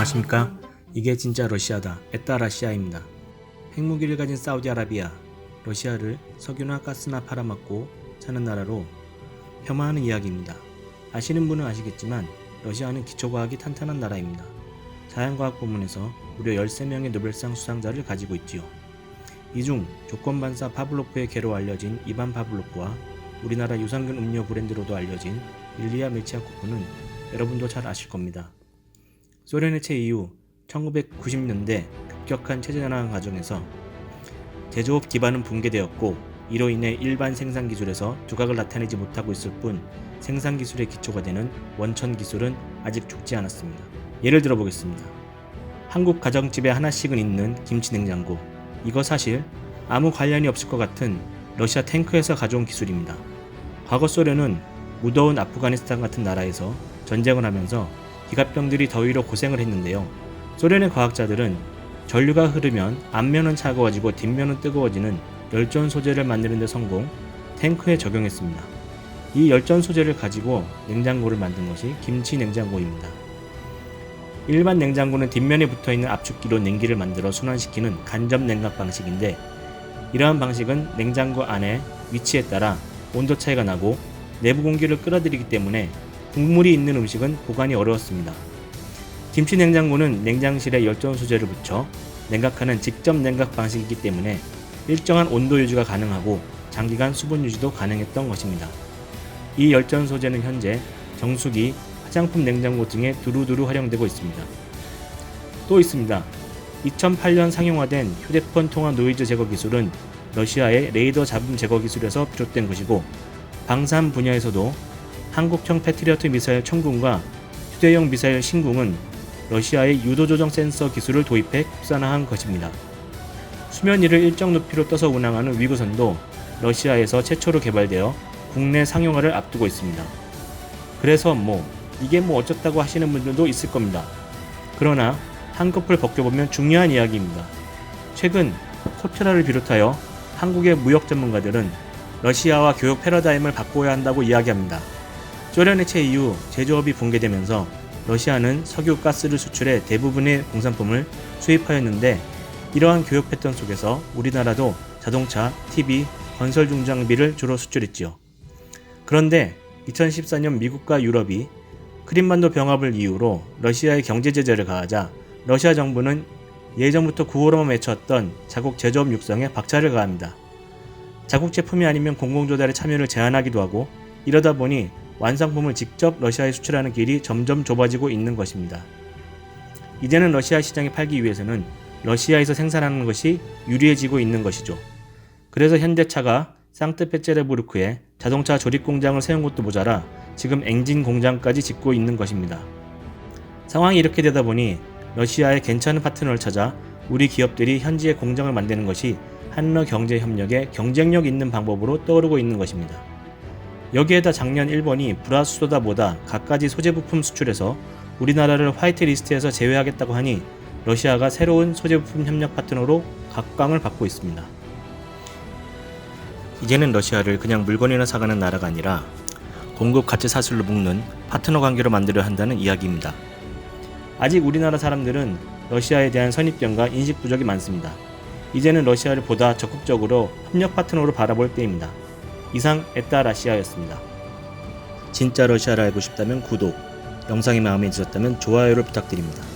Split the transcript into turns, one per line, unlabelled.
안녕하십니까? 이게 진짜 러시아다. 에따라시아입니다. 핵무기를 가진 사우디아라비아, 러시아를 석유나 가스나 팔아먹고 사는 나라로 폄하하는 이야기입니다. 아시는 분은 아시겠지만 러시아는 기초과학이 탄탄한 나라입니다. 자연과학 부문에서 무려 13명의 노벨상 수상자를 가지고 있지요. 이 중 조건반사 파블로프의 개로 알려진 이반 파블로프와 우리나라 유산균 음료 브랜드로도 알려진 일리아 멜치아코프는 여러분도 잘 아실 겁니다. 소련 해체 이후 1990년대 급격한 체제전환 과정에서 제조업 기반은 붕괴되었고 이로 인해 일반 생산 기술에서 두각을 나타내지 못하고 있을 뿐 생산 기술의 기초가 되는 원천 기술은 아직 죽지 않았습니다. 예를 들어 보겠습니다. 한국 가정집에 하나씩은 있는 김치 냉장고. 이거 사실 아무 관련이 없을 것 같은 러시아 탱크에서 가져온 기술입니다. 과거 소련은 무더운 아프가니스탄 같은 나라에서 전쟁을 하면서 기갑병들이 더위로 고생을 했는데요. 소련의 과학자들은 전류가 흐르면 앞면은 차가워지고 뒷면은 뜨거워지는 열전 소재를 만드는 데 성공, 탱크에 적용했습니다. 이 열전 소재를 가지고 냉장고를 만든 것이 김치 냉장고입니다. 일반 냉장고는 뒷면에 붙어 있는 압축기로 냉기를 만들어 순환시키는 간접 냉각 방식인데 이러한 방식은 냉장고 안에 위치에 따라 온도 차이가 나고 내부 공기를 끌어들이기 때문에 국물이 있는 음식은 보관이 어려웠습니다. 김치 냉장고는 냉장실에 열전 소재를 붙여 냉각하는 직접 냉각 방식이기 때문에 일정한 온도 유지가 가능하고 장기간 수분 유지도 가능했던 것입니다. 이 열전 소재는 현재 정수기, 화장품 냉장고 등에 두루두루 활용되고 있습니다. 또 있습니다. 2008년 상용화된 휴대폰 통화 노이즈 제거 기술은 러시아의 레이더 잡음 제거 기술에서 비롯된 것이고 방산 분야에서도 한국형 패트리어트 미사일 청궁과 휴대용 미사일 신궁은 러시아의 유도 조정 센서 기술을 도입해 국산화한 것입니다. 수면 위를 일정 높이로 떠서 운항하는 위구선도 러시아에서 최초로 개발되어 국내 상용화를 앞두고 있습니다. 그래서 뭐 이게 뭐 어쩌다고 하시는 분들도 있을 겁니다. 그러나 한꺼풀 벗겨보면 중요한 이야기입니다. 최근 코트라를 비롯하여 한국의 무역 전문가들은 러시아와 교육 패러다임을 바꿔야 한다고 이야기합니다. 소련 해체 이후 제조업이 붕괴되면서 러시아는 석유 가스를 수출해 대부분의 공산품을 수입하였는데 이러한 교육 패턴 속에서 우리나라도 자동차, TV, 건설 중 장비를 주로 수출했지요. 그런데 2014년 미국과 유럽이 크림반도 병합을 이유로 러시아의 경제 제재를 가하자 러시아 정부는 예전부터 구호로만 외쳤던 자국 제조업 육성에 박차를 가합니다. 자국 제품이 아니면 공공조달의 참여를 제한하기도 하고 이러다 보니 완성품을 직접 러시아에 수출하는 길이 점점 좁아지고 있는 것입니다. 이제는 러시아 시장에 팔기 위해서는 러시아에서 생산하는 것이 유리해지고 있는 것이죠. 그래서 현대차가 상트페테르부르크에 자동차 조립 공장을 세운 것도 모자라 지금 엔진 공장까지 짓고 있는 것입니다. 상황이 이렇게 되다 보니 러시아의 괜찮은 파트너를 찾아 우리 기업들이 현지에 공장을 만드는 것이 한러 경제 협력의 경쟁력 있는 방법으로 떠오르고 있는 것입니다. 여기에다 작년 일본이 브라수소다보다 갖가지 소재 부품 수출에서 우리나라를 화이트 리스트에서 제외하겠다고 하니 러시아가 새로운 소재 부품 협력 파트너로 각광을 받고 있습니다. 이제는 러시아를 그냥 물건이나 사가는 나라가 아니라 공급 가치 사슬로 묶는 파트너 관계로 만들어야 한다는 이야기입니다. 아직 우리나라 사람들은 러시아에 대한 선입견과 인식 부족이 많습니다. 이제는 러시아를 보다 적극적으로 협력 파트너로 바라볼 때입니다. 이상 에따라시아였습니다. 진짜 러시아를 알고 싶다면 구독, 영상이 마음에 드셨다면 좋아요를 부탁드립니다.